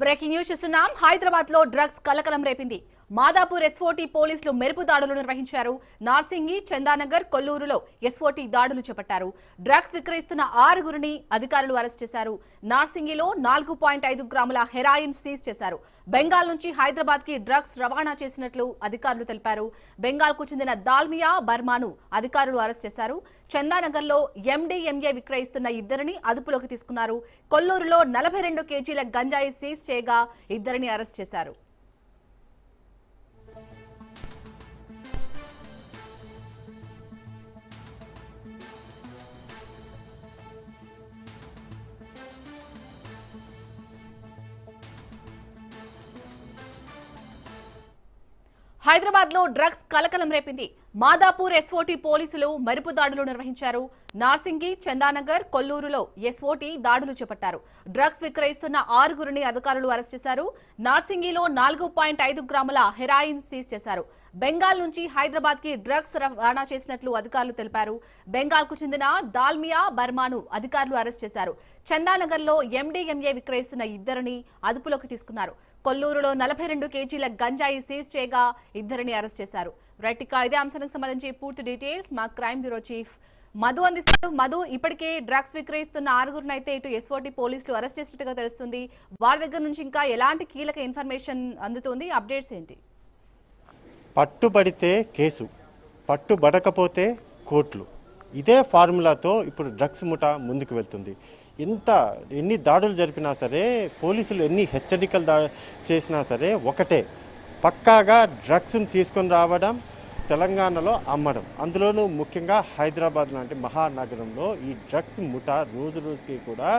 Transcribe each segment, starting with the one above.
Breaking news చూస్తున్నాం. హైదరాబాద్లో drugs కలకలం రేపింది. మాదాపూర్ ఎస్ఓటీ పోలీసులు మెరుపు దాడులు నిర్వహించారు. నార్సింగి చందానగర్ కొల్లూరులో ఎస్ఓటీ దాడులు చేపట్టారు. డ్రగ్స్ విక్రయిస్తున్న ఆరుగురిని అధికారులు అరెస్ట్ చేశారు. నార్సింగిలో నాలుగు పాయింట్ ఐదు గ్రాముల హెరాయిన్ సీజ్ చేశారు. బెంగాల్ నుంచి హైదరాబాద్కి డ్రగ్స్ రవాణా చేసినట్లు అధికారులు తెలిపారు. బెంగాల్కు చెందిన దాల్మియా బర్మాను అధికారులు అరెస్ట్ చేశారు. చందానగర్లో ఎండీఎంఏ విక్రయిస్తున్న ఇద్దరిని అదుపులోకి తీసుకున్నారు. కొల్లూరులో నలభై రెండు కేజీల గంజాయి సీజ్ చేయగా ఇద్దరిని అరెస్ట్ చేశారు. హైదరాబాద్లో డ్రగ్స్ కలకలం రేపింది. మాదాపూర్ ఎస్ఓటీ పోలీసులు మెరుపు దాడులు నిర్వహించారు. నార్సింగి చందానగర్ కొల్లూరులో ఎస్ఓటీ దాడులు చేపట్టారు. డ్రగ్స్ విక్రయిస్తున్న ఆరుగురిని అధికారులు అరెస్ట్ చేశారు. నార్సింగిలో నాలుగు పాయింట్ ఐదు గ్రాముల హెరాయిన్ సీజ్ చేశారు. బెంగాల్ నుంచి హైదరాబాద్కి డ్రగ్స్ రవాణా చేసినట్లు అధికారులు తెలిపారు. బెంగాల్కు చెందిన దాల్మియా బర్మాను అధికారులు అరెస్ట్ చేశారు. చందానగర్లో ఎండీఎంఏ విక్రయిస్తున్న ఇద్దరిని అదుపులోకి తీసుకున్నారు. కొల్లూరులో నలభై రెండు కేజీల గంజాయి సీజ్ చేయగా ఇద్దరిని అరెస్ట్ చేశారు. రైట్ ఇదే అంశానికి సంబంధించి పూర్తి డీటెయిల్స్ మా క్రైమ్ బ్యూరో చీఫ్ మధు అందిస్తారు మధు ఇప్పటికే డ్రగ్స్ విక్రయిస్తున్న ఆరుగురిని అయితే ఇటు ఎస్ఓటి పోలీసులు అరెస్ట్ చేసినట్టుగా తెలుస్తుంది. వారి దగ్గర నుంచి ఇంకా ఎలాంటి కీలక ఇన్ఫర్మేషన్ అందుతుంది? అప్డేట్స్ ఏంటి? పట్టుబడితే కేసు పట్టుబడకపోతే కోర్టులు. ఇదే ఫార్ములాతో ఇప్పుడు డ్రగ్స్ ముఠా ముందుకు వెళ్తుంది. ఇంత ఎన్ని దాడులు జరిపినా సరే పోలీసులు ఎన్ని హెచ్చరికలు దా చేసినా సరే ఒకటే పక్కాగా డ్రగ్స్ని తీసుకొని రావడం తెలంగాణలో అమ్మడం. అందులోనూ ముఖ్యంగా హైదరాబాద్ లాంటి మహానగరంలో ఈ డ్రగ్స్ ముఠా రోజు రోజుకి కూడా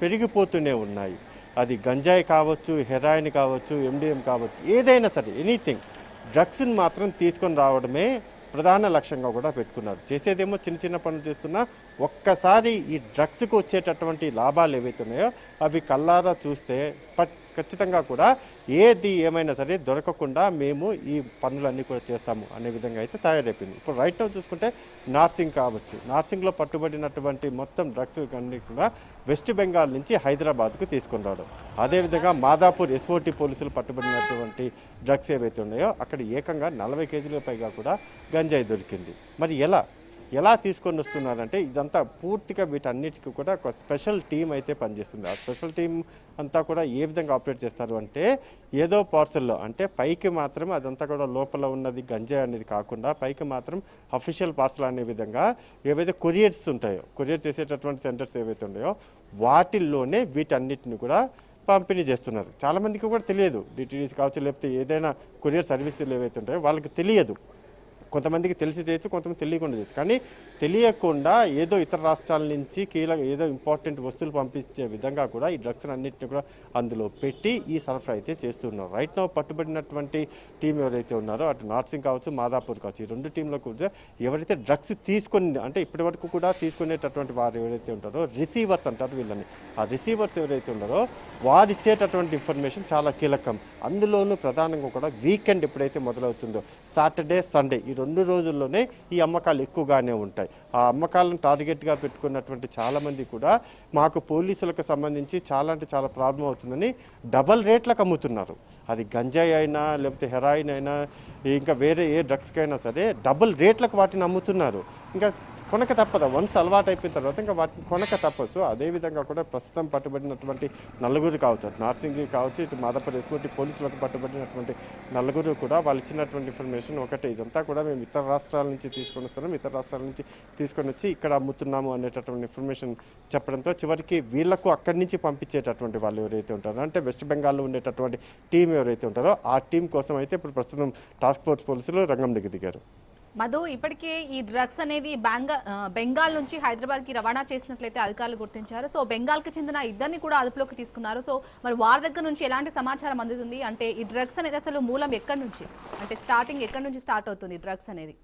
పెరిగిపోతూనే ఉన్నాయి. అది గంజాయి కావచ్చు హెరాయిన్ కావచ్చు ఎండిఎం కావచ్చు ఏదైనా సరే ఎనీథింగ్. డ్రగ్స్ని మాత్రం తీసుకొని రావడమే ప్రధాన లక్ష్యంగా కూడా పెట్టుకున్నారు. చేసేదేమో చిన్న చిన్న పనులు చేస్తున్నా ఒక్కసారి ఈ డ్రగ్స్కు వచ్చేటటువంటి లాభాలు ఏవైతే ఉన్నాయో అవి కల్లారా చూస్తే ప- ఖచ్చితంగా కూడా ఏది ఏమైనా సరే దొరకకుండా మేము ఈ పనులన్నీ కూడా చేస్తాము అనే విధంగా అయితే తయారైపోయింది. ఇప్పుడు రైట్ నౌ చూసుకుంటే నార్సింగ్ కావచ్చు. నార్సింగ్లో పట్టుబడినటువంటి మొత్తం డ్రగ్స్ అన్ని కూడా వెస్ట్ బెంగాల్ నుంచి హైదరాబాద్కు తీసుకొని రావడం. అదేవిధంగా మాదాపూర్ ఎస్ఓటి పోలీసులు పట్టుబడినటువంటి డ్రగ్స్ ఏవైతే ఉన్నాయో అక్కడ ఏకంగా నలభై కేజీల పైగా కూడా గంజాయి దొరికింది. మరి ఎలా? ఎలా తీసుకొని వస్తున్నారంటే ఇదంతా పూర్తిగా వీటన్నిటికీ కూడా ఒక స్పెషల్ టీం అయితే పనిచేస్తుంది. ఆ స్పెషల్ టీం అంతా కూడా ఏ విధంగా ఆపరేట్ చేస్తారు అంటే ఏదో పార్సల్లో అంటే పైకి మాత్రం అదంతా కూడా లోపల ఉన్నది గంజాయి అనేది కాకుండా పైకి మాత్రం అఫీషియల్ పార్సల్ అనే విధంగా ఏవైతే కొరియర్స్ ఉంటాయో కొరియర్ చేసేటటువంటి సెంటర్స్ ఏవైతే ఉన్నాయో వాటిల్లోనే వీటన్నిటిని కూడా పంపిణీ చేస్తున్నారు. చాలామందికి కూడా తెలియదు. డిటీడీస్ కావచ్చు లేకపోతే ఏదైనా కొరియర్ సర్వీసులు ఏవైతే ఉంటాయో వాళ్ళకి తెలియదు. కొంతమందికి తెలిసి చేయొచ్చు కొంతమంది తెలియకుండా చేయొచ్చు. కానీ తెలియకుండా ఏదో ఇతర రాష్ట్రాల నుంచి కీలక ఏదో ఇంపార్టెంట్ వస్తువులు పంపించే విధంగా కూడా ఈ డ్రగ్స్ అన్నింటిని కూడా అందులో పెట్టి ఈ సరఫరా అయితే చేస్తున్నారు. రైట్ నో పట్టుబడినటువంటి టీం ఎవరైతే ఉన్నారో అటు నార్సింగ్ కావచ్చు మాదాపూర్ కావచ్చు ఈ రెండు టీంలో కూడా ఎవరైతే డ్రగ్స్ తీసుకొని అంటే ఇప్పటి వరకు కూడా తీసుకునేటటువంటి వారు ఎవరైతే ఉంటారో రిసీవర్స్ అంటారు వీళ్ళని. ఆ రిసీవర్స్ ఎవరైతే ఉన్నారో వారు ఇచ్చేటటువంటి ఇన్ఫర్మేషన్ చాలా కీలకం. అందులోనూ ప్రధానంగా కూడా వీకెండ్ ఎప్పుడైతే మొదలవుతుందో సాటర్డే సండే ఈ రెండు రోజుల్లోనే ఈ అమ్మకాలు ఎక్కువగానే ఉంటాయి. ఆ అమ్మకాలను టార్గెట్గా పెట్టుకున్నటువంటి చాలామంది కూడా మాకు పోలీసులకు సంబంధించి చాలా అంటే చాలా ప్రాబ్లం అవుతుందని డబల్ రేట్లకు అమ్ముతున్నారు. అది గంజాయి అయినా లేకపోతే హెరాయిన్ అయినా ఇంకా వేరే ఏ డ్రగ్స్కైనా సరే డబుల్ రేట్లకు వాటిని అమ్ముతున్నారు. ఇంకా కొనక తప్పదు. వన్స్ అలవాటు అయిపోయిన తర్వాత ఇంకా వాటిని కొనక తప్పచ్చు అదేవిధంగా కూడా ప్రస్తుతం పట్టుబడినటువంటి నలుగురు కావచ్చు నార్సింగ్ కావచ్చు ఇటు మాదాపూర్ ఇటు పోలీసులకు పట్టుబడినటువంటి నలుగురు కూడా వాళ్ళు ఇచ్చినటువంటి ఇన్ఫర్మేషన్ ఒకటే. ఇదంతా కూడా మేము ఇతర రాష్ట్రాల నుంచి తీసుకొని వస్తున్నాం. ఇతర రాష్ట్రాల నుంచి తీసుకొని వచ్చి ఇక్కడ అమ్ముతున్నాము అనేటటువంటి ఇన్ఫర్మేషన్ చెప్పడంతో చివరికి వీళ్ళకు అక్కడి నుంచి పంపించేటటువంటి వాళ్ళు ఎవరైతే ఉంటారో అంటే వెస్ట్ బెంగాల్లో ఉండేటటువంటి టీం ఎవరైతే ఉంటారో ఆ టీం కోసం అయితే ఇప్పుడు ప్రస్తుతం టాస్క్ ఫోర్స్ పోలీసులు రంగంలోకి దిగారు. మధు ఇప్పటికే ఈ డ్రగ్స్ అనేది బెంగా బెంగాల్ నుంచి హైదరాబాద్కి రవాణా చేసినట్లయితే అధికారులు గుర్తించారు. సో బెంగాల్కి చెందిన ఇద్దరిని కూడా అదుపులోకి తీసుకున్నారు. సో మరి వారి దగ్గర నుంచి ఎలాంటి సమాచారం అందుతుంది? అంటే ఈ డ్రగ్స్ అనేది అసలు మూలం ఎక్కడి నుంచి? అంటే స్టార్టింగ్ ఎక్కడి నుంచి స్టార్ట్ అవుతుంది డ్రగ్స్ అనేది?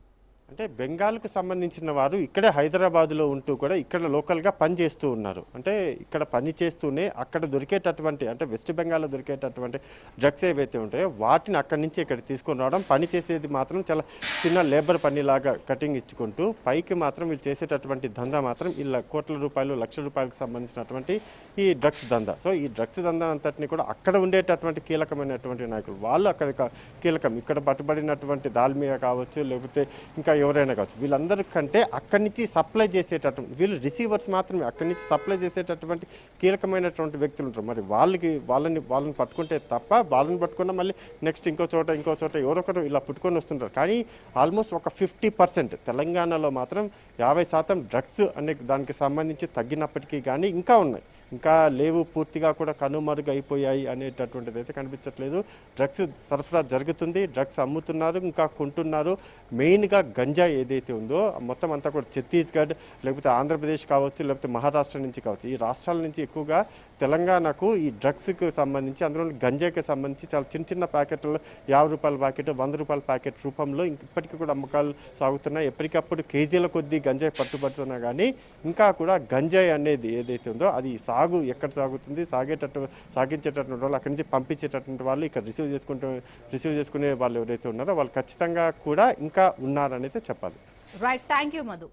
అంటే బెంగాల్కు సంబంధించిన వారు ఇక్కడే హైదరాబాద్లో ఉంటూ కూడా ఇక్కడ లోకల్గా పని చేస్తూ ఉన్నారు. అంటే ఇక్కడ పని చేస్తూనే అక్కడ దొరికేటటువంటి అంటే వెస్ట్ బెంగాల్లో దొరికేటటువంటి డ్రగ్స్ ఏవైతే ఉంటాయో వాటిని అక్కడి నుంచి ఇక్కడ తీసుకొని రావడం పని చేసేది మాత్రం చాలా చిన్న లేబర్ పనిలాగా కటింగ్ ఇచ్చుకుంటూ పైకి మాత్రం వీళ్ళు చేసేటటువంటి దందా మాత్రం ఇలా కోట్ల రూపాయలు లక్ష రూపాయలకు సంబంధించినటువంటి ఈ డ్రగ్స్ దందా. సో ఈ డ్రగ్స్ దందా అంతటిని కూడా అక్కడ ఉండేటటువంటి కీలకమైనటువంటి నాయకులు. వాళ్ళు అక్కడ కీలకం. ఇక్కడ పట్టుబడినటువంటి దాల్మియా కావచ్చు లేకపోతే ఇంకా ఎవరైనా కావచ్చు వీళ్ళందరికంటే అక్కడి నుంచి సప్లై చేసేటటువంటి వీళ్ళు రిసీవర్స్ మాత్రమే అక్కడి నుంచి సప్లై చేసేటటువంటి కీలకమైనటువంటి వ్యక్తులు ఉంటారు. మరి వాళ్ళకి వాళ్ళని వాళ్ళని పట్టుకుంటే తప్ప వాళ్ళని పట్టుకున్న మళ్ళీ నెక్స్ట్ ఇంకో చోట ఇంకో చోట ఎవరొకరు ఇలా పుట్టుకొని వస్తుంటారు. కానీ ఆల్మోస్ట్ ఒక ఫిఫ్టీ పర్సెంట్ తెలంగాణలో మాత్రం యాభై శాతం డ్రగ్స్ అనే దానికి సంబంధించి తగ్గినప్పటికీ కానీ ఇంకా ఉన్నాయి. ఇంకా లేవు పూర్తిగా కూడా కనుమరుగు అయిపోయాయి అనేటటువంటిది అయితే కనిపించట్లేదు. డ్రగ్స్ సరఫరా జరుగుతుంది డ్రగ్స్ అమ్ముతున్నారు ఇంకా కొంటున్నారు. మెయిన్గా గంజా ఏదైతే ఉందో మొత్తం అంతా కూడా ఛత్తీస్గఢ్ లేకపోతే ఆంధ్రప్రదేశ్ కావచ్చు లేకపోతే మహారాష్ట్ర నుంచి కావచ్చు. ఈ రాష్ట్రాల నుంచి ఎక్కువగా తెలంగాణకు ఈ డ్రగ్స్కి సంబంధించి అందులో గంజాకి సంబంధించి చాలా చిన్న చిన్న ప్యాకెట్లు యాభై రూపాయల ప్యాకెట్ వంద రూపాయల ప్యాకెట్ రూపంలో ఇప్పటికీ కూడా అమ్మకాలు సాగుతున్నాయి. ఎప్పటికప్పుడు కేజీల కొద్దీ గంజాయి పట్టుబడుతున్నా కానీ ఇంకా కూడా గంజాయి అనేది ఏదైతే ఉందో అది సాగు ఎక్కడ సాగుతుంది సాగేటట్టు సాగించేటటువంటి వాళ్ళు అక్కడి నుంచి పంపించేటటువంటి వాళ్ళు ఇక్కడ రిసీవ్ చేసుకుంటూ రిసీవ్ చేసుకునే వాళ్ళు ఎవరైతే ఉన్నారో వాళ్ళు ఖచ్చితంగా కూడా ఇంకా ఉన్నారనైతే చెప్పాలి. Right thank you Madhu